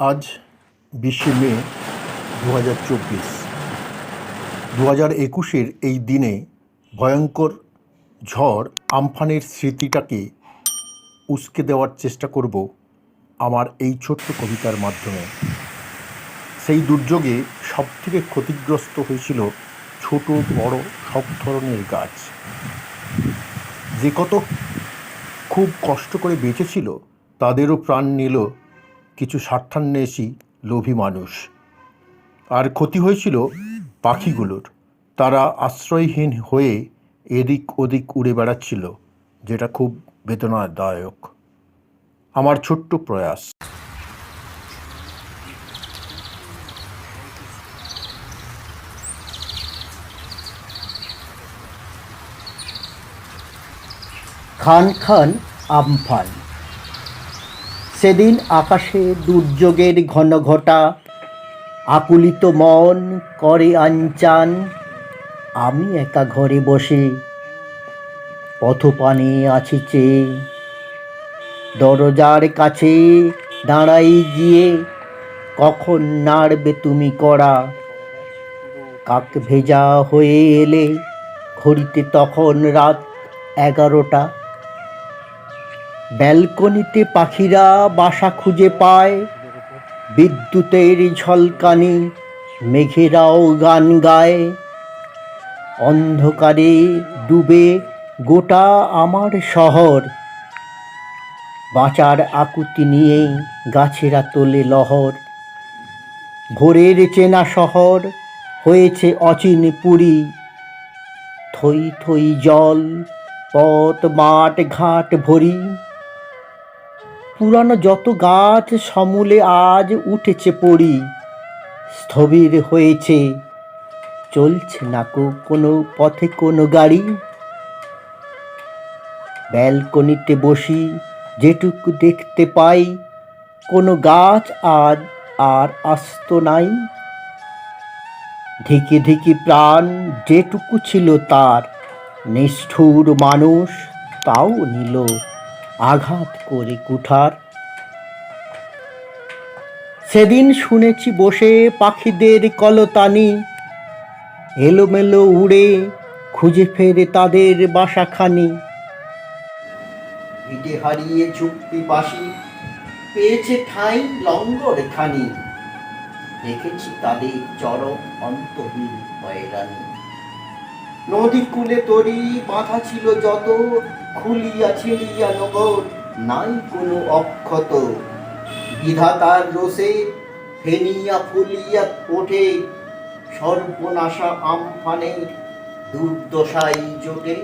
আজ বিশে মে দু হাজার চব্বিশ। দু হাজার একুশের এই দিনে ভয়ঙ্কর ঝড় আমফানের স্মৃতিটাকে উস্কে দেওয়ার চেষ্টা করব আমার এই ছোট্ট কবিতার মাধ্যমে। সেই দুর্যোগে সবথেকে ক্ষতিগ্রস্ত হয়েছিল ছোট বড় সব ধরনের গাছ। যে কত খুব কষ্ট করে বেঁচেছিল, তাদেরও প্রাণ নিল কিছু স্বার্থান্বেষী লোভী মানুষ। আর ক্ষতি হয়েছিল পাখিগুলোর। তারা আশ্রয়হীন হয়ে এদিক ওদিক উড়ে বেড়াচ্ছিল, যেটা খুব বেদনাদায়ক। আমার ছোট্ট প্রয়াস। খান খান আমফান। সেদিন আকাশে দুর্যোগের ঘন ঘটা, আকুলিত মন করে আনচান আমি একা ঘরে বসে পথপানে আছি চেয়ে। দরজার কাছে দাঁড়াই গিয়ে কখন নাড়বে তুমি করা কাক ভেজা হয়ে এলে ঘড়িতে তখন রাত এগারোটা। ব্যালকনিতে পাখিরা বাসা খুঁজে পায়। বিদ্যুতের ঝলকানি, মেঘেরাও গান গায়। অন্ধকারে ডুবে গোটা আমার শহর। বাঁচার আকুতি নিয়ে গাছেরা তোলে লহর। ভোরের চেনা শহর হয়েছে অচিন পুরী। থই থই জল, পথ, মাঠ, ঘাট ভরি। পুরানো যত গাছ সমূলে আজ উঠেছে পড়ি, স্থবির হয়েছে। চলছে না কোনো পথে কোনো গাড়ি। ব্যালকনিতে বসি, যেটুকু দেখতে পাই, কোনো গাছ আজ আর আস্ত নাই। ধিকি ধিকি প্রাণ যেটুকু ছিল তার, নিষ্ঠুর মানুষ তাও নিল। আঘাত করে কুঠার। সেদিন শুনেছি বসে পাখিদের কলতানি। এলোমেলো উড়ে খুঁজে ফেরে তাদের বাসাখানি। ভিটে হারিয়ে চুক্তি বাসি পেয়েছে ঠাঁই লঙ্গর খানি দেখেছি তাদের চরম অন্তহীন হয়রানি। নদী কূলে তরি বাঁধা ছিল যত খুলিয়া ছিড়িয়া নগর, নাই কোনো অক্ষত। বিধাতার রোষে ফেনিয়া ফুলিয়া ওঠে সর্বনাশা আমফানে দুর্দশাই জোটে।